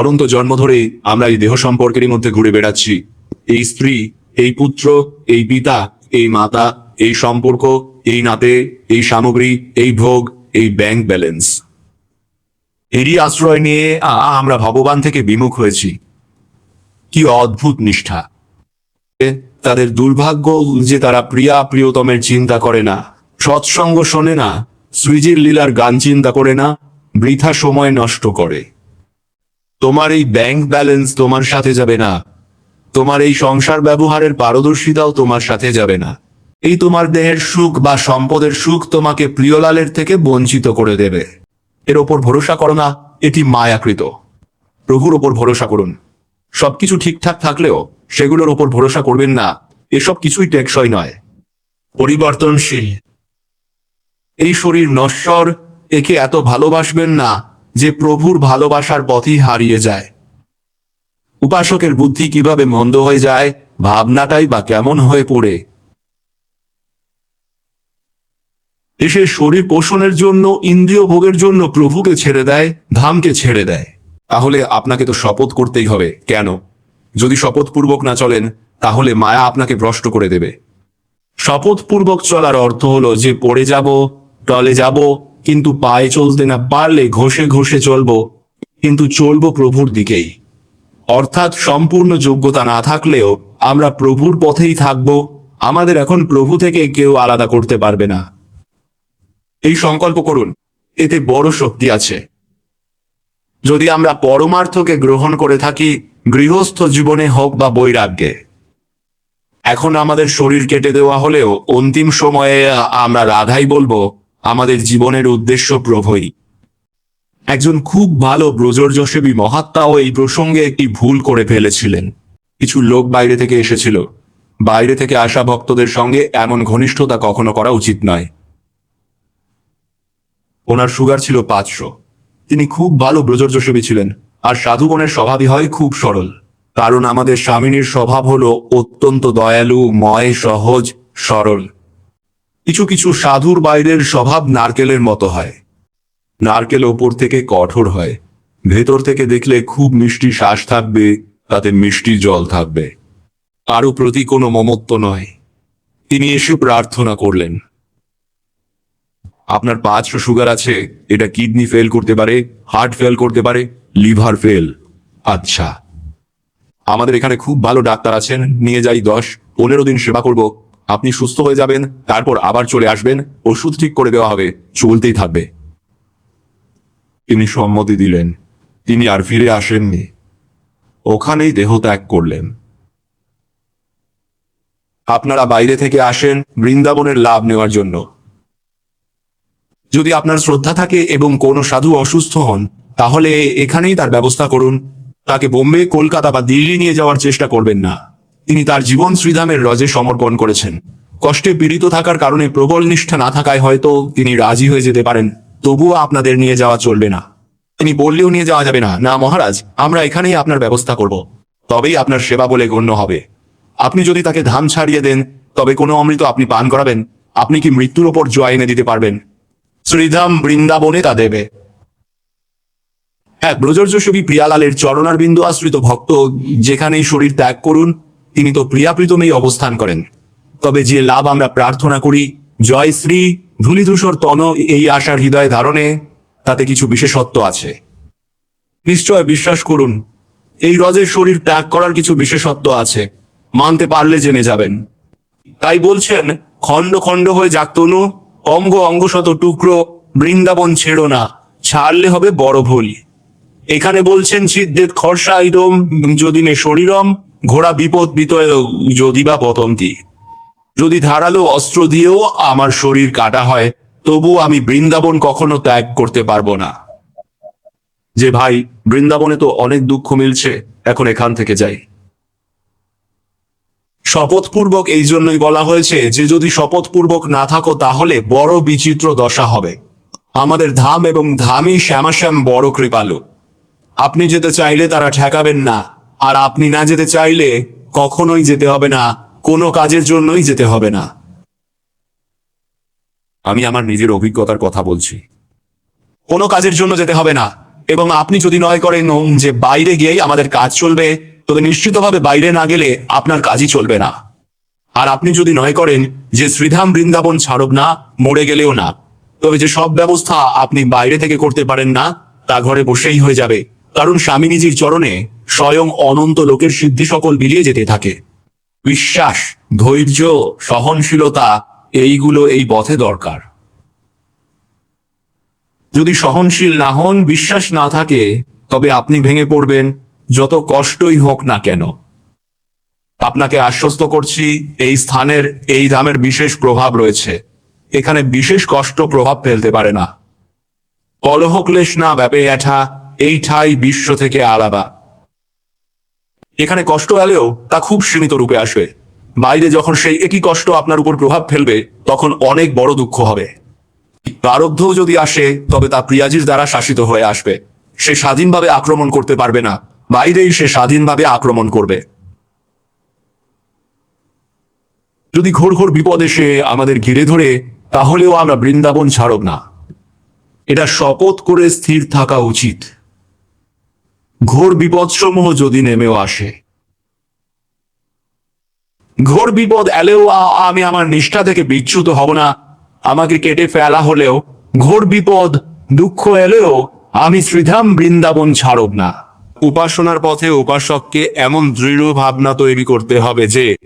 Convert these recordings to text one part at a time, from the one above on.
অনন্ত জন্ম ধরে আমরা এই দেহ সম্পর্কের মধ্যে ঘুরে বেড়াচ্ছি। এই স্ত্রী, এই পুত্র, এই পিতা, এই মাতা, এই সম্পর্ক, এই নাতে, এই সামগ্রী, এই ভোগ, এই ব্যাংক ব্যালেন্স। এরই আশ্রয় নিয়ে আমরা ভগবান থেকে বিমুখ হয়েছি। কি অদ্ভুত নিষ্ঠা। তাদের দুর্ভাগ্য যে তারা প্রিয়া প্রিয়তমের চিন্তা করে না, সৎসঙ্গ শোনে না শ্রীজির লীলার গান চিন্তা করে না, বৃথা সময় নষ্ট করে। তোমার এই ব্যাংক ব্যালেন্স তোমার সাথে যাবে না। তোমার এই সংসার ব্যবহারের পারদর্শিতাও তোমার সাথে যাবে না। এই তোমার দেহের সুখ বা সম্পদের সুখ তোমাকে প্রিয়লালের থেকে বঞ্চিত করে দেবে। এর ওপর ভরসা করো না, এটি মায়াকৃত। প্রভুর ওপর ভরসা করুন। সবকিছু ঠিকঠাক থাকলেও সেগুলোর ওপর ভরসা করবেন না, এসব কিছুই টেকসই নয়। পরিবর্তনশীল। এই শরীর নশ্বর, একে এত ভালোবাসবেন না যে প্রভুর ভালোবাসার পথই হারিয়ে যায়। উপাসকের বুদ্ধি কীভাবে মন্দ হয়ে যায়, ভাবনাটাই বা কেমন হয়ে পড়ে। এসে শরীর পোষণের জন্য, ইন্দ্রিয় ভোগের জন্য প্রভুকে ছেড়ে দেয়, ধামকে ছেড়ে দেয়। তাহলে আপনাকে তো শপথ করতেই হবে। কেন? যদি শপথ পূর্বক না চলেন, তাহলে মায়া আপনাকে ভ্রষ্ট করে দেবে। শপথ পূর্বক চলার অর্থ হলো যে পড়ে যাব, টলে যাব কিন্তু পায়ে চলতে না পারলে ঘষে ঘষে চলবো, কিন্তু চলবো প্রভুর দিকেই। অর্থাৎ সম্পূর্ণ যোগ্যতা না থাকলেও আমরা প্রভুর পথেই থাকব, আমাদের এখন প্রভু থেকে কেউ আলাদা করতে পারবে না। এই সংকল্প করুন, এতে বড় শক্তি আছে। যদি আমরা পরমার্থকে গ্রহণ করে থাকি, গৃহস্থ জীবনে হোক বা বৈরাগ্যে। এখন আমাদের শরীর কেটে দেওয়া হলেও অন্তিম সময়ে আমরা রাধাই বলব আমাদের জীবনের উদ্দেশ্য প্রভুই। একজন খুব ভালো ব্রজর্যসেবী মহাত্মাও এই প্রসঙ্গে একটি ভুল করে ফেলেছিলেন। কিছু লোক বাইরে থেকে এসেছিল। বাইরে থেকে আসা ভক্তদের সঙ্গে এমন ঘনিষ্ঠতা কখনো করা উচিত নয়। ওনার সুগার ছিল পাঁচশো। তিনি খুব ভালো ব্রজর্যসেবী ছিলেন, আর সাধুগণের স্বভাবই হয় খুব সরল। কারণ আমাদের স্বামিনীর স্বভাব হলো অত্যন্ত দয়ালু, ময়, সহজ, সরল। কিছু কিছু সাধুর বাইরের স্বভাব নারকেলের মতো হয়। নারকেল ওপর থেকে কঠোর হয়। ভেতর থেকে দেখলে খুব মিষ্টি শ্বাস থাকবে, তাতে মিষ্টি জল থাকবে। কারও প্রতি কোনো মমত্ব নয়। তিনি এসে প্রার্থনা করলেন। আপনার পাঁচশো সুগার আছে, এটা কিডনি ফেল করতে পারে, হার্ট ফেল করতে পারে, লিভার ফেল। আচ্ছা। আমাদের এখানে খুব ভালো ডাক্তার আছেন, নিয়ে যাই দশ, পনেরো দিন সেবা করব। আপনি সুস্থ হয়ে যাবেন, তারপর আবার চলে আসবেন, ওষুধ ঠিক করে দেওয়া হবে, চলতেই থাকবে। তিনি সম্মতি দিলেন। তিনি আর ফিরে আসেননি। ওখানেই দেহ ত্যাগ করলেন। আপনারা বাইরে থেকে আসেন বৃন্দাবনের লাভ নেওয়ার জন্য। যদি আপনার শ্রদ্ধা থাকে এবং কোনো সাধু অসুস্থ হন, তাহলে এখানেই তার ব্যবস্থা করুন। তাকে বোম্বে, কলকাতা বা দিল্লি নিয়ে যাওয়ার চেষ্টা করবেন না। তিনি তার জীবন শ্রীধামের রজে সমর্পণ করেছেন। কষ্টে পীড়িত থাকার কারণে প্রবল নিষ্ঠা না থাকায় হয়তো তিনি রাজি হয়ে যেতে পারেন, তবুও আপনাদের নিয়ে যাওয়া চলবে না। তিনি বললেও নিয়ে যাওয়া যাবে না না মহারাজ, আমরা এখানেই আপনার ব্যবস্থা করব। তবেই আপনার সেবা বলে গণ্য হবে। আপনি যদি তাকে ধাম ছাড়িয়ে দেন, তবে কোনো অমৃত আপনি পান করাবেন। আপনি কি মৃত্যুর ওপর জয় এনে দিতে পারবেন? শ্রীধাম বৃন্দাবনে তা দেবে। হ্যাঁ ব্রজর্যসবী প্রিয়ালালের চরণার বিন্দু আশ্রিত ভক্ত যেখানেই শরীর ত্যাগ করুন তিনি তো প্রিয়াপ্রীতমেই অবস্থান করেন। তবে যে লাভ আমরা প্রার্থনা করি, জয় শ্রী ধূলিধূসর তন এই আশার হৃদয় ধারণে, তাতে কিছু বিশেষত্ব আছে। নিশ্চয় বিশ্বাস করুন, এই রজের শরীর ত্যাগ করার কিছু বিশেষত্ব আছে। মানতে পারলে জেনে যাবেন। তাই বলছেন, খণ্ড খণ্ড হয়ে তনু, অঙ্গ অঙ্গশত টুকরো, বৃন্দাবন ছেড়ো না, ছাড়লে হবে বড় ভুল। এখানে বলছেন সিদ্ধেত খরসা ইদম, যদি শরীরম ঘোড়া বিপদ বিতয় যদি বা পতন্তি। যদি ধারালো অস্ত্র দিয়েও আমার শরীর কাটা হয়, তবু আমি বৃন্দাবন কখনো ত্যাগ করতে পারব না। যে ভাই, বৃন্দাবনে তো অনেক দুঃখ মিলছে, এখন এখান থেকে যাই। শপথপূর্বক এই জন্যই বলা হয়েছে, যে যদি শপথপূর্বক না থাকো, তাহলে বড় বিচিত্র দশা হবে। আমাদের ধাম এবং ধামই শ্যামাশ্যাম বড় কৃপালু। আপনি যেতে চাইলে তারা ঠেকাবেন না। আর আপনি না যেতে চাইলে কখনোই যেতে হবে না, কোনো কাজের জন্যই যেতে হবে না। আমি আমার নিজের অভিজ্ঞতার কথা বলছি। কোনো কাজের জন্য যেতে হবে না, এবং আপনি যদি নয় করেন যে বাইরে গিয়েই আমাদের কাজ চলবে, তবে নিশ্চিতভাবে বাইরে না গেলে আপনার কাজই চলবে না। আর আপনি যদি নয় করেন যে শ্রীধাম বৃন্দাবন ছাড়ব না, মরে গেলেও না। তবে যে সব ব্যবস্থা আপনি বাইরে থেকে করতে পারেন না, তা ঘরে বসেই হয়ে যাবে। কারণ স্বামী নিজের চরণে স্বয়ং অনন্ত লোকের সিদ্ধি সকল বিলিয়ে যেতে থাকে। বিশ্বাস, ধৈর্য, সহনশীলতা, এইগুলো এই পথে দরকার। যদি সহনশীল না হন, বিশ্বাস না থাকে, তবে আপনি ভেঙে পড়বেন, যত কষ্টই হোক না কেন। আপনাকে আশ্বস্ত করছি, এই স্থানের, এই ধামের বিশেষ প্রভাব রয়েছে। এখানে বিশেষ কষ্ট প্রভাব ফেলতে পারে না। কলহ, ক্লেশ না ব্যাপে এঠা এই ঠাই বিশ্ব থেকে আলাদা। এখানে কষ্ট এলেও তা খুব সীমিত রূপে আসবে। বাইরে যখন সেই একই কষ্ট আপনার উপর প্রভাব ফেলবে, তখন অনেক বড় দুঃখ হবে। প্রারব্ধও যদি আসে, তবে তা প্রিয়াজির দ্বারা শাসিত হয়ে আসবে। সে স্বাধীনভাবে আক্রমণ করতে পারবে না, বাইরেই সে স্বাধীনভাবে আক্রমণ করবে। যদি ঘোর ঘোর বিপদ এসে আমাদের ঘিরে ধরে, তাহলেও আমরা বৃন্দাবন ছাড়ব না। এটা শপথ করে স্থির থাকা উচিত। ঘোর বিপদসমূহ যদি নেমেও আসে। ঘোর বিপদ এলেও আমি আমার নিষ্ঠা থেকে বিচ্যুত হব না। আমাকে কেটে ফেলা হলেও, ঘোর বিপদ, দুঃখ এলেও আমি শ্রীধাম বৃন্দাবন ছাড়ব না। উপাসনার পথে উপাসককে এমন দৃঢ় ভাবনা তৈরি করতে হবে যে,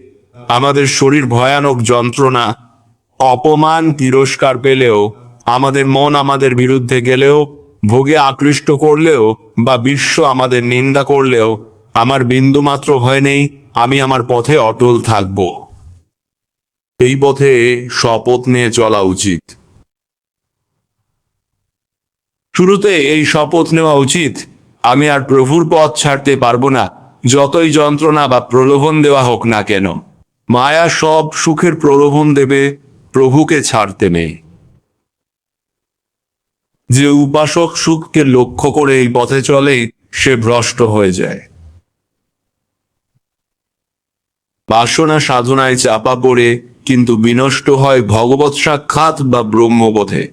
আমাদের শরীর ভয়ানক যন্ত্রণা, অপমান, তিরস্কার পেলেও, আমাদের মন আমাদের বিরুদ্ধে গেলেও ভোগে আকৃষ্ট করলেও বা বিশ্ব আমাদের নিন্দা করলেও আমার বিন্দুমাত্র ভয় নেই, আমি আমার পথে অটল থাকব। এই পথে শপথ নিয়ে চলা উচিত। শুরুতে এই শপথ নেওয়া উচিত, আমি আর প্রভুর পথ ছাড়তে পারব না, যতই যন্ত্রণা বা প্রলোভন দেওয়া হোক না কেন। মায়া সব সুখের প্রলোভন দেবে, প্রভুকে ছাড়তে নেই। যে উপাসক সুখকে লক্ষ্য করে এই পথে চলে, সে ভ্রষ্ট হয়ে যায়। বাসনা সাধনায় চাপা পড়ে, কিন্তু বিনষ্ট হয় ভগবত সাক্ষাৎ বা ব্রহ্মবোধে।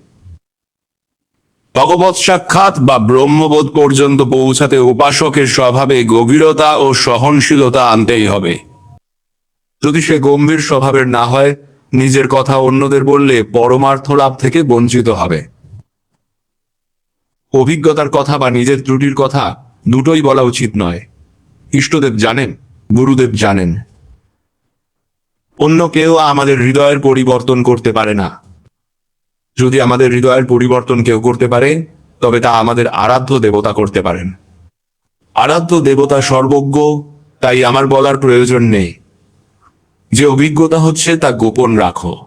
ভগবত সাক্ষাৎ বা ব্রহ্মবোধ পর্যন্ত পৌঁছাতে উপাসকের স্বভাবে গভীরতা ও সহনশীলতা আনতেই হবে। যদি সে গম্ভীর স্বভাবের না হয়, নিজের কথা অন্যদের বললে পরমার্থ লাভ থেকে বঞ্চিত হবে। অভিজ্ঞতার কথা বা নিজের ত্রুটির কথা দুটোই বলা উচিত নয়। ইষ্টদেব জানেন, গুরুদেব জানেন। অন্য কেউ আমাদের হৃদয়ের পরিবর্তন করতে পারে না। যদি আমাদের হৃদয়ের পরিবর্তন কেউ করতে পারে, তবে তা আমাদের আরাধ্য দেবতা করতে পারেন। আরাধ্য দেবতা সর্বজ্ঞ, তাই আমার বলার প্রয়োজন নেই। যে অভিজ্ঞতা হচ্ছে তা গোপন রাখো।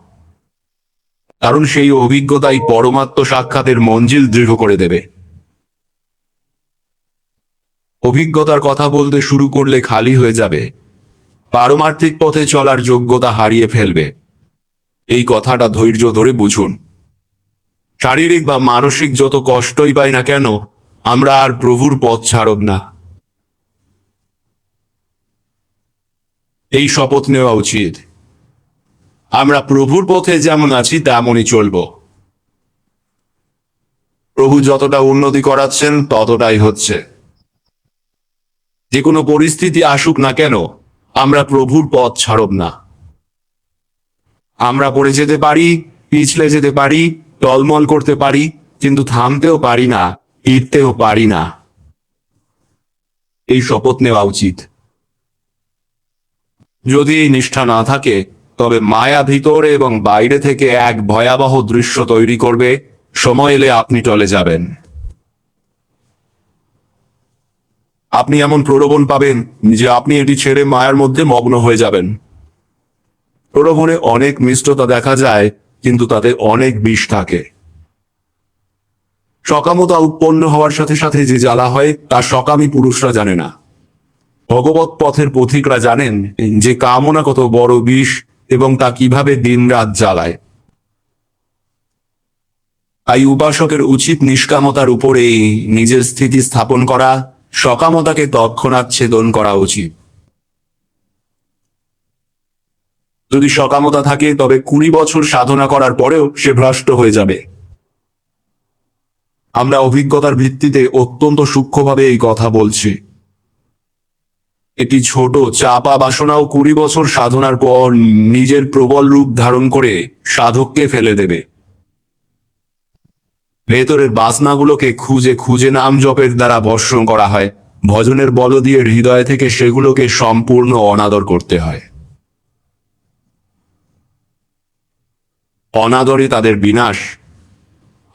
কারণ সেই অভিজ্ঞতাই পরমাত্ম সাক্ষাতের মঞ্জিল দৃঢ় করে দেবে। অভিজ্ঞতার কথা বলতে শুরু করলে খালি হয়ে যাবে। পারমার্থিক পথে চলার যোগ্যতা হারিয়ে ফেলবে। এই কথাটা ধৈর্য ধরে বুঝুন। শারীরিক বা মানসিক যত কষ্টই পাই না কেন, আমরা আর প্রভুর পথ ছাড়ব না। এই শপথ নেওয়া উচিত। আমরা প্রভুর পথে যেমন আছি, তেমনই চলব। প্রভু যতটা উন্নতি করাচ্ছেন, ততটাই হচ্ছে। যে কোনো পরিস্থিতি আসুক না কেন, আমরা প্রভুর পথ ছাড়ব না। আমরা পড়ে যেতে পারি, পিছলে যেতে পারি, টলমল করতে পারি, কিন্তু থামতেও পারি না ইটতেও পারি না। এই শপথ নেওয়া উচিত। যদি এই নিষ্ঠা না থাকে তবে মায়া ভিতরে এবং বাইরে থেকে এক ভয়াবহ দৃশ্য তৈরি করবে। সময় এলে আপনি টলে যাবেন। আপনি এমন প্রলোভন পাবেন যে আপনি এটি ছেড়ে মায়ার মধ্যে মগ্ন হয়ে যাবেন। প্রলোভনে অনেক মিষ্টতা দেখা যায়, কিন্তু তাতে অনেক বিষ থাকে। সকামতা উৎপন্ন হওয়ার সাথে সাথে যে জ্বালা হয়, তা সকামী পুরুষরা জানে না। ভগবত পথের পথিকরা জানেন যে কামনা কত বড় বিষ এবং তা কীভাবে দিনরাত জ্বালায়? তাই উপাসকের উচিত নিষ্কামতার উপরেই নিজের স্থিতি স্থাপন করা, সকামতাকে তৎক্ষণাৎ ছেদন করা উচিত। যদি সকামতা থাকে, তবে কুড়ি বছর সাধনা করার পরেও সে ভ্রষ্ট হয়ে যাবে। আমরা অভিজ্ঞতার ভিত্তিতে অত্যন্ত সূক্ষ্মভাবে এই কথা বলছি। এটি ছোট, চাপা বাসনাও কুড়ি বছর সাধনার পর নিজের প্রবল রূপ ধারণ করে সাধককে ফেলে দেবে। ভেতরের বাসনাগুলোকে খুঁজে খুঁজে নাম জপের দ্বারা বর্ষণ করা হয়। ভজনের বল দিয়ে হৃদয় থেকে সেগুলোকে সম্পূর্ণ অনাদর করতে হয়। অনাদরে তাদের বিনাশ।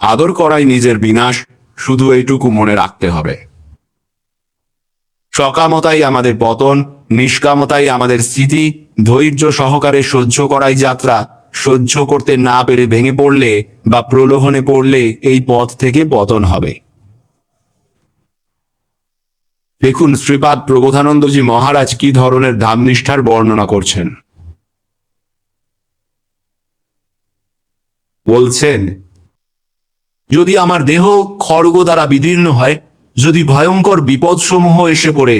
আদর করাই নিজের বিনাশ, শুধু এইটুকু মনে রাখতে হবে। সকামতাই আমাদের পতন, নিষ্কামতাই আমাদের স্থিতি ধৈর্য সহকারে সহ্য করাই যাত্রা, সহ্য করতে না পেরে ভেঙে পড়লে বা প্রলোভনে পড়লে এই পথ থেকে পতন হবে। দেখুন, শ্রীপাদ প্রবোধানন্দজি মহারাজ কি ধরনের ধামনিষ্ঠার বর্ণনা করছেন। বলছেন, যদি আমার দেহ খড়গ দ্বারা বিদীর্ণ হয় যদি ভয়ঙ্কর বিপদসমূহ এসে পড়ে,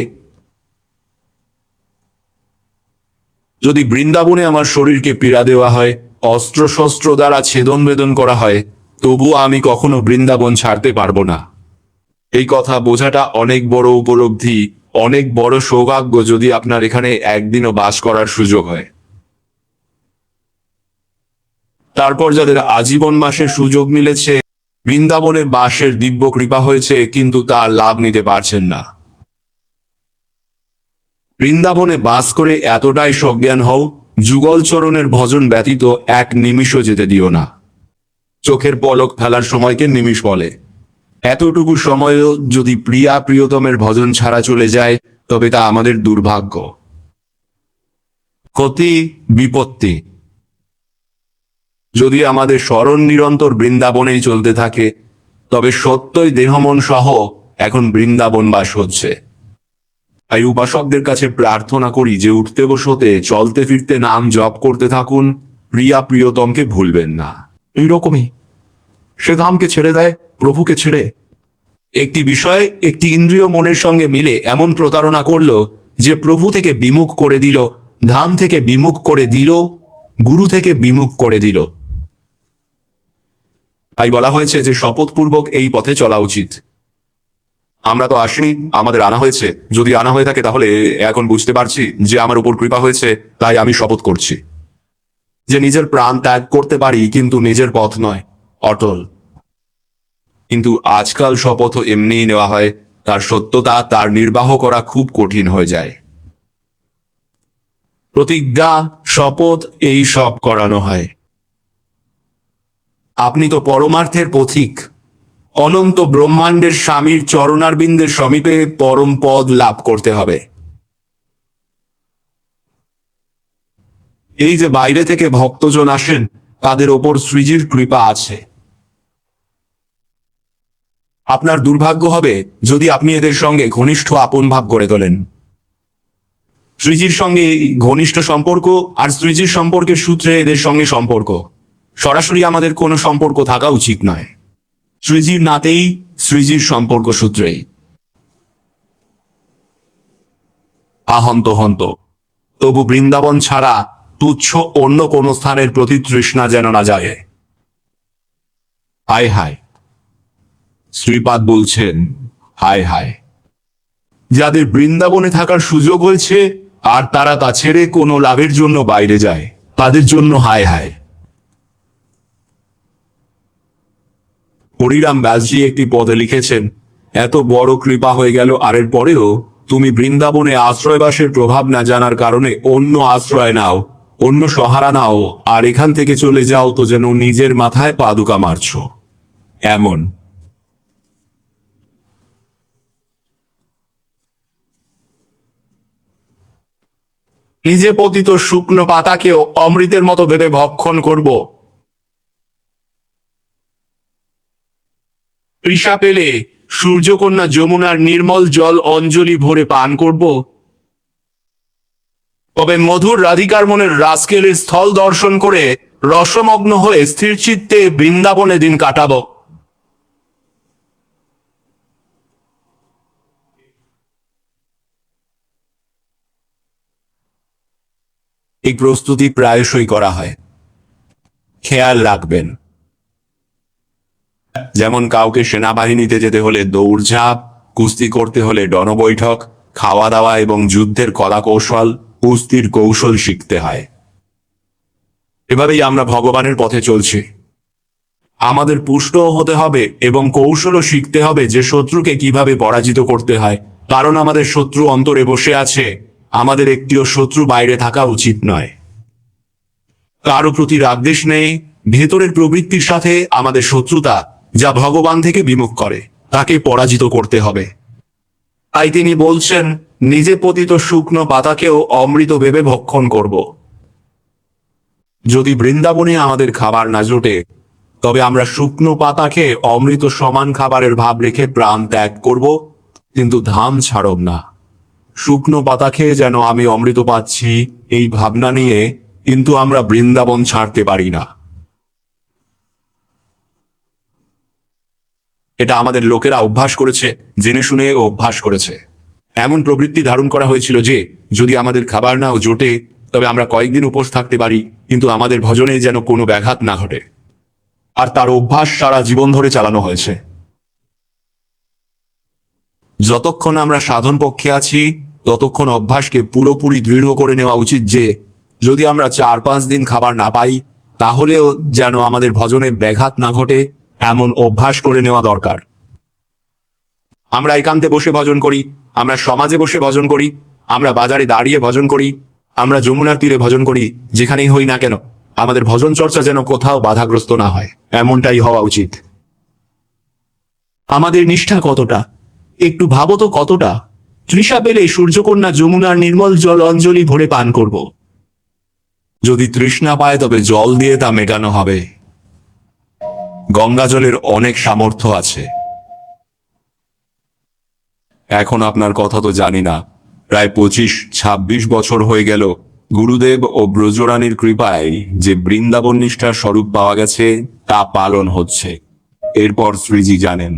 যদি বৃন্দাবনে আমার শরীরকে পীড়া দেওয়া হয় অস্ত্র শস্ত্র দ্বারা ছেদন বেদন করা হয় তবু আমি কখনো বৃন্দাবন ছাড়তে পারব না। এই কথা বোঝাটা অনেক বড় উপলব্ধি, অনেক বড় সৌভাগ্য যদি আপনার এখানে একদিনও বাস করার সুযোগ হয়। তারপর যাদের আজীবন মাসের সুযোগ মিলেছে বৃন্দাবনে বাসের দিব্য কৃপা হয়েছে, কিন্তু তার লাভ নিতে পারছেন না। বৃন্দাবনে বাস করে এতটাই সজ্ঞান হও, যুগল চরণের ভজন ব্যতীত এক নিমিষও যেতে দিও না। চোখের পলক ফেলার সময়কে নিমিষ বলে। এতটুকু সময়ও যদি প্রিয়া প্রিয়তমের ভজন ছাড়া চলে যায়, তবে তা আমাদের দুর্ভাগ্য। ক্ষতি, বিপত্তি। যদি আমাদের স্মরণ নিরন্তর বৃন্দাবনেই চলতে থাকে তবে সত্যই দেহমন সহ এখন বৃন্দাবন বাস হচ্ছে। তাই উপাসকদের কাছে প্রার্থনা করি যে উঠতে বসতে চলতে ফিরতে নাম জপ করতে থাকুন প্রিয়া প্রিয়তমকে ভুলবেন না। এইরকমই। সে ধামকে ছেড়ে দেয় প্রভুকে ছেড়ে। একটি বিষয় একটি ইন্দ্রিয় মনের সঙ্গে মিলে এমন প্রতারণা করল যে প্রভু থেকে বিমুখ করে দিল ধাম থেকে বিমুখ করে দিল গুরু থেকে বিমুখ করে দিল। তাই বলা হয়েছে যে শপথপূর্বক এই পথে চলা উচিত। আমরা তো আসিনি, আমাদের আনা হয়েছে। যদি আনা হয়ে থাকে তাহলে এখন বুঝতে পারছি যে আমার উপর কৃপা হয়েছে, তাই আমি শপথ করছি। যে নিজের প্রাণ ত্যাগ করতে পারি কিন্তু নিজের পথ নয়, অটল। কিন্তু আজকাল শপথ এমনিই নেওয়া হয়, তার সত্যতা, তার নির্বাহ করা খুব কঠিন হয়ে যায়। প্রতিজ্ঞা, শপথ, এই সব করানো হয়। আপনি তো পরমার্থের পথিক। অনন্ত ব্রহ্মাণ্ডের স্বামীর চরণারবিন্দের সমীপে পরম পদ লাভ করতে হবে। এই যে বাইরে থেকে ভক্তজন আসেন, তাদের ওপর শ্রীজির কৃপা আছে। আপনার দুর্ভাগ্য হবে যদি আপনি এদের সঙ্গে ঘনিষ্ঠ আপন ভাব গড়ে তোলেন। শ্রীজির সঙ্গে ঘনিষ্ঠ সম্পর্ক আর শ্রীজির সম্পর্কের সূত্রে এদের সঙ্গে সম্পর্ক। সরাসরি আমাদের কোনো সম্পর্ক থাকা উচিত নয়। শ্রীজির নাতেই শ্রীজির সম্পর্ক সূত্রেই আহন্ত হন্ত। তবু বৃন্দাবন ছাড়া তুচ্ছ অন্য কোন স্থানের প্রতি তৃষ্ণা যেন না যায়। হায় হায়। শ্রীপাদ বলছেন, হায় হায়। যাদের বৃন্দাবনে থাকার সুযোগ হয়েছে, আর তারা তা ছেড়ে কোনো লাভের জন্য বাইরে যায়, তাদের জন্য হায় হায়। হরিরাম ব্যাসজি একটি পদে লিখেছেন, এত বড় কৃপা হয়ে গেল আর এর পরেও তুমি বৃন্দাবনে আশ্রয়বাসের প্রভাব না জানার কারণে অন্য আশ্রয় নাও, অন্য সহারা নাও, আর এখান থেকে চলে যাও তো যেন নিজের মাথায় পাদুকা মারছ। এমন। নিজে পতিত শুকনো পাতাকেও অমৃতের মতো ভেবে ভক্ষণ করব। তৃষা পেলে সূর্যকন্যা যমুনার নির্মল জল অঞ্জলি ভরে পান করব। তবে মধুর রাধিকার মনের রাসকেলের স্থল দর্শন করে রসমগ্ন হয়ে স্থির চিত্তে বৃন্দাবনে দিন কাটাবো। এই প্রস্তুতি প্রায়শই করা হয়। খেয়াল রাখবেন। যেমন কাউকে সেনাবাহিনীতে যেতে হলে দৌড়ঝাঁপ, কুস্তি করতে হলে ডনবৈঠক খাওয়া দাওয়া এবং যুদ্ধের কলা কৌশল কুস্তির কৌশল শিখতে হয়। এভাবেই আমরা ভগবানের পথে চলছি। আমাদের পুষ্ট হতে হবে এবং কৌশলও শিখতে হবে যে শত্রুকে কীভাবে পরাজিত করতে হয়। কারণ আমাদের শত্রু অন্তরে বসে আছে, আমাদের একটিও শত্রু বাইরে থাকা উচিত নয়। কারও প্রতি রাগদেশ নেই, ভেতরের প্রবৃত্তির সাথে আমাদের শত্রুতা যা ভগবান থেকে বিমুখ করে, তাকে পরাজিত করতে হবে। তাই তিনি বলছেন, নিজে পতিত শুকনো পাতাকেও অমৃত ভেবে ভক্ষণ করব। যদি বৃন্দাবনে আমাদের খাবার না জোটে, তবে আমরা শুকনো পাতাকে অমৃত সমান খাবারের ভাব রেখে প্রাণ ত্যাগ করব, কিন্তু ধাম ছাড়ব না। শুকনো পাতা খেয়ে যেন আমি অমৃত পাচ্ছি, এই ভাবনা নিয়ে কিন্তু আমরা বৃন্দাবন ছাড়তে পারি না। এটা আমাদের লোকেরা অভ্যাস করেছে, জেনে শুনে অভ্যাস করেছে। এমন প্রবৃত্তি ধারণ করা হয়েছিল যে, যদি আমাদের খাবার নাও জোটে, তবে আমরা কয়েকদিন উপোস থাকতে পারি, কিন্তু আমাদের ভজনে যেন কোনো ব্যাঘাত না ঘটে। আর তার অভ্যাস সারা জীবন ধরে চালানো হয়েছে। যতক্ষণ আমরা সাধন পক্ষে আছি, ততক্ষণ অভ্যাসকে পুরোপুরি দৃঢ় করে নেওয়া উচিত যে, যদি আমরা চার পাঁচ দিন খাবার না পাই, তাহলেও যেন আমাদের ভজনে ব্যাঘাত না ঘটে এমন অভ্যাস করে নেওয়া দরকার। আমরা একান্তে বসে ভজন করি, আমরা সমাজে বসে ভজন করি, আমরা বাজারে দাঁড়িয়ে ভজন করি, আমরা যমুনার তীরে ভজন করি, যেখানেই হই না কেন, আমাদের ভজন চর্চা যেন কোথাও বাধাগ্রস্ত না হয়, এমনটাই হওয়া উচিত। আমাদের নিষ্ঠা কতটা? একটু ভাবো তো কতটা? তৃষা পেলে সূর্যকন্যা যমুনার নির্মল জল অঞ্জলি ভরে পান করব। যদি তৃষ্ণা পায় তবে জল দিয়ে তা মেটানো হবে। গঙ্গা জলের অনেক সামর্থ্য আছে। এখন আপনার কথা তো জানি না। প্রায় পঁচিশ, ছাব্বিশ বছর হয়ে গেল গুরুদেব ও ব্রজরানীর কৃপায় যে বৃন্দাবন নিষ্ঠার স্বরূপ পাওয়া গেছে, তা পালন হচ্ছে। এরপর শ্রীজি জানেন।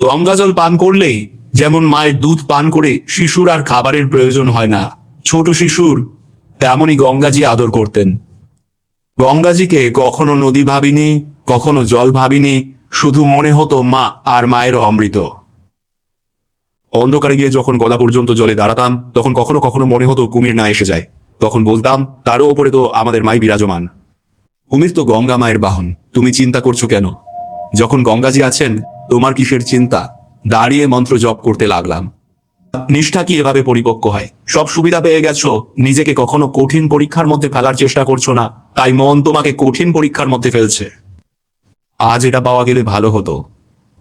গঙ্গাজল পান করলেই যেমন মায়ের দুধ পান করে শিশুর আর খাবারের প্রয়োজন হয় না, ছোট শিশুর তেমনই গঙ্গাজি আদর করতেন। গঙ্গাজিকে কখনো নদী ভাবিনি কখনো জল ভাবিনি, শুধু মনে হতো মা আর মায়ের অমৃত। অন্ধকারে গিয়ে যখন গলা পর্যন্ত জলে দাঁড়াতাম, তখন কখনো কখনো মনে হতো কুমির না এসে যায়। তখন বলতাম, তারও ওপরে তো আমাদের মাই বিরাজমান। কুমির তো গঙ্গা মায়ের বাহন, তুমি চিন্তা করছ কেন? যখন গঙ্গাজি আছেন, তোমার কিসের চিন্তা? দাঁড়িয়ে মন্ত্র জপ করতে লাগলাম। নিষ্ঠা কি এভাবে পরিপক্ক হয়? সব সুবিধা পেয়ে গেছো? নিজেকে কখনো কঠিন পরীক্ষার মধ্যে ফেলার চেষ্টা করছ না? তাই মন তোমাকে কঠিন পরীক্ষার মধ্যে ফেলছে। আজ এটা পাওয়া গেলে ভালো হতো।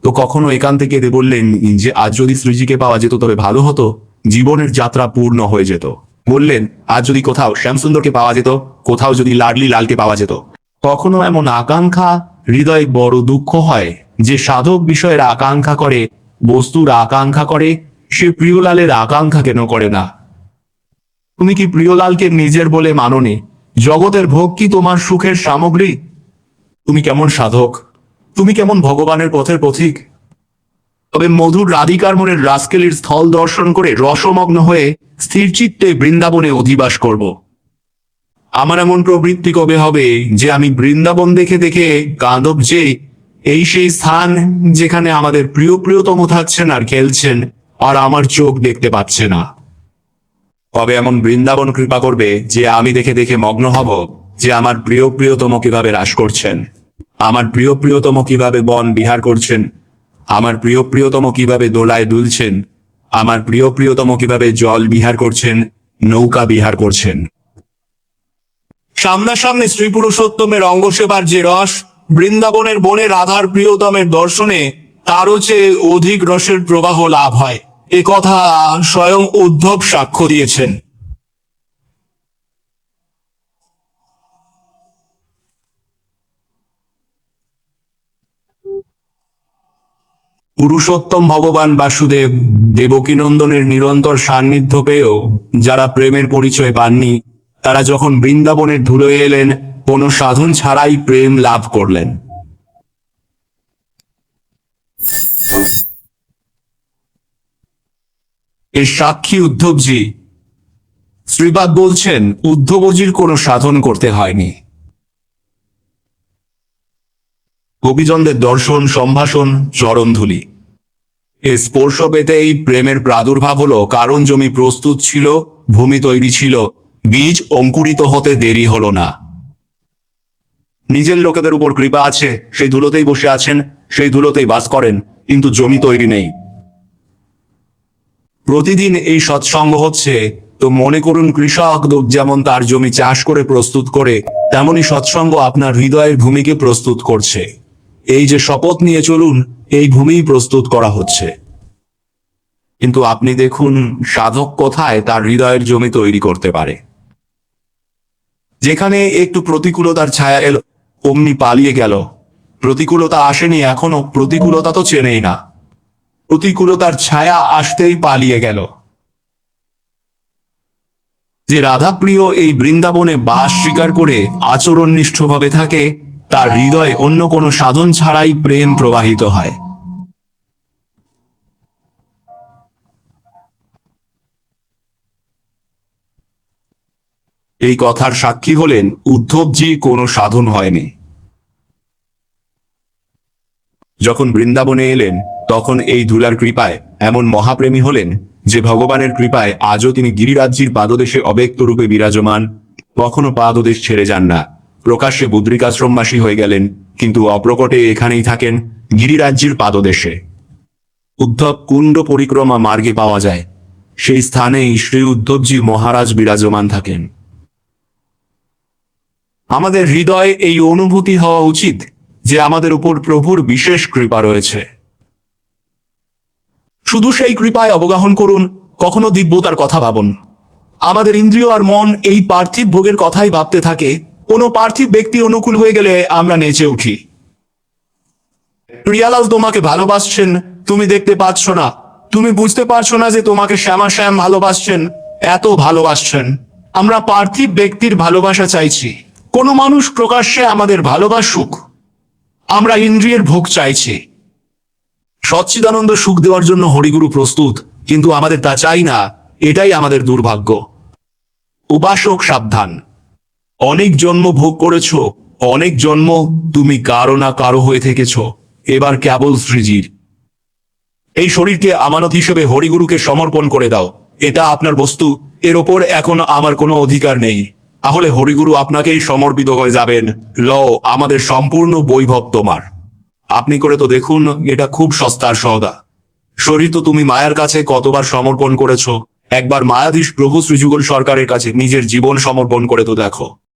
তো কখনো এখান থেকে এদের বললেন যে, আজ যদি শ্রীজিকে পাওয়া যেত, তবে ভালো হতো। জীবনের যাত্রা পূর্ণ হয়ে যেত। বললেন, আজ যদি কোথাও শ্যামসুন্দরকে পাওয়া যেত, কোথাও যদি লাডলি লালকে পাওয়া যেত। কখনো এমন আকাঙ্ক্ষা, হৃদয় বড় দুঃখ হয় যে, সাধক বিষয়ের আকাঙ্ক্ষা করে, বস্তুর আকাঙ্ক্ষা করে, সে প্রিয়লালের আকাঙ্ক্ষা কেন করে না? তুমি কি প্রিয়লালকে নিজের বলে মাননি? জগতের ভোগ কি তোমার সুখের সামগ্রী? তুমি কেমন সাধক? তুমি কেমন ভগবানের পথের পথিক? তবে মধুর রাধিকার মনের রাসকেলির স্থল দর্শন করে রসমগ্ন হয়ে স্থির চিত্তে বৃন্দাবনে অধিবাস করব। আমার এমন প্রবৃত্তি কবে হবে যে আমি বৃন্দাবন দেখে দেখে কাঁদব যে এই সেই স্থান যেখানে আমাদের প্রিয় প্রিয়তম থাকছেন আর খেলছেন আর আমার চোখ দেখতে পাচ্ছে না। কবে এমন বৃন্দাবন কৃপা করবে যে আমি দেখে দেখে মগ্ন হব যে আমার প্রিয় প্রিয়তম কীভাবে হ্রাস করছেন? আমার প্রিয় প্রিয়তম কীভাবে বন বিহার করছেন? আমার প্রিয় প্রিয়তম কীভাবে দোলায় দুলছেন? আমার প্রিয় প্রিয়তম কীভাবে জল বিহার করছেন? নৌকা বিহার করছেন। সামনাসামনি স্ত্রী পুরুষোত্তমের অঙ্গ সেবার যে রস, বৃন্দাবনের বনে রাধার প্রিয়তমের দর্শনে তারও চেয়ে অধিক রসের প্রবাহ লাভ হয়। এ কথা স্বয়ং উদ্ধব সাক্ষ্য দিয়েছেন। পুরুষোত্তম ভগবান বাসুদেব দেবকীনন্দনের নিরন্তর সান্নিধ্য পেয়েও যারা প্রেমের পরিচয় পাননি, তারা যখন বৃন্দাবনের ধুলোয় এলেন, কোনো সাধন ছাড়াই প্রেম লাভ করলেন। এর সাক্ষী উদ্ধবজি, শ্রীপাদ বলছেন, উদ্ধবজির কোনো সাধন করতে হয়নি। গোপীচন্দ্রের দর্শন, সম্ভাষণ, চরণধুলি। এ স্পর্শ এই প্রেমের প্রাদুর্ভাব হলো, কারণ জমি প্রস্তুত ছিল, ভূমি তৈরি ছিল, বীজ অঙ্কুরিত হতে দেরি হলো না। নিজের লোকেদের উপর কৃপা আছে, সেই ধুলোতেই বসে আছেন, সেই ধুলোতেই বাস করেন, কিন্তু জমি তৈরি নেই। প্রতিদিন এই সৎসঙ্গ হচ্ছে, তো মনে করুন কৃষক যেমন তার জমি চাষ করে প্রস্তুত করে, তেমনি সৎসঙ্গ আপনার হৃদয়ের ভূমিকে প্রস্তুত করছে। এই যে শপথ নিয়ে চলুন, এই ভূমিই প্রস্তুত করা হচ্ছে। কিন্তু আপনি দেখুন, সাধক কোথায় তার হৃদয়ের জমি তৈরি করতে পারে। যেখানে একটু প্রতিকূলতার ছায়া এলো, অমনি পালিয়ে গেল। প্রতিকূলতা আসেনি এখনও, প্রতিকূলতা তো চেনেই না। প্রতিকূলতার ছায়া আসতেই পালিয়ে গেল। যে রাধাপ্রিয় এই বৃন্দাবনে বাস স্বীকার করে আচরণনিষ্ঠভাবে থাকে তার হৃদয়ে অন্য কোনো সাধন ছাড়াই প্রেম প্রবাহিত হয়। এই কথার সাক্ষী হলেন উদ্ধবজি, কোনো সাধন হয়নি। যখন বৃন্দাবনে এলেন, তখন এই ধুলার কৃপায় এমন মহাপ্রেমী হলেন যে ভগবানের কৃপায় আজও তিনি গিরিরাজ্যির পাদদেশে অব্যক্ত রূপে বিরাজমান, কখনো পাদদেশ ছেড়ে যান না। প্রকাশ্যে বুদ্রিকাশ্রমবাসী হয়ে গেলেন, কিন্তু অপ্রকটে এখানেই থাকেন গিরিরাজ্যির পাদদেশে। উদ্ধব কুণ্ড পরিক্রমা মার্গে পাওয়া যায়। সেই স্থানেই শ্রী উদ্ধবজি মহারাজ বিরাজমান থাকেন। আমাদের হৃদয়ে এই অনুভূতি হওয়া উচিত যে আমাদের উপর প্রভুর বিশেষ কৃপা রয়েছে। শুধু সেই কৃপায় অবগাহন করুন, কখনো দিব্যতার কথা ভাবুন। আমাদের ইন্দ্রিয় আর মন এই পার্থিব ভোগের কথাই ভাবতে থাকে কোনো পার্থিব ব্যক্তি অনুকূল হয়ে গেলে আমরা নেচে উঠি। রিয়ালাল তোমাকে ভালোবাসছেন, তুমি দেখতে পাচ্ছ না। তুমি বুঝতে পারছ না যে তোমাকে শ্যামা শ্যাম ভালোবাসছেন, এত ভালোবাসছেন। আমরা পার্থিব ব্যক্তির ভালোবাসা চাইছি। কোনো মানুষ প্রকাশ্যে আমাদের ভালোবাসুক। আমরা ইন্দ্রিয়ের ভোগ চাইছি। সচ্চিদানন্দ সুখ দেওয়ার জন্য হরিগুরু প্রস্তুত, কিন্তু আমাদের তা চাই না। এটাই আমাদের দুর্ভাগ্য। উপাসক সাবধান। অনেক জন্ম ভোগ করেছ, অনেক জন্ম তুমি কারও না কারও হয়ে থেকেছ, এবার কেবল শ্রীজির এই শরীরকে আমানত হিসেবে হরিগুরুকে সমর্পণ করে দাও, এটা আপনার বস্তু, এর ওপর এখন আমার কোনো অধিকার নেই। তাহলে হরিগুরু আপনাকেই সমর্পিত হয়ে যাবেন ল আমাদের সম্পূর্ণ বৈভব তোমার। আপনি করে তো দেখুন, এটা খুব সস্তার সওদা। শরীর তো তুমি মায়ের কাছে কতবার সমর্পণ করেছ, একবার মায়াধীশ প্রভু শ্রীযুগল সরকারের কাছে নিজের জীবন সমর্পণ করে তো দেখো।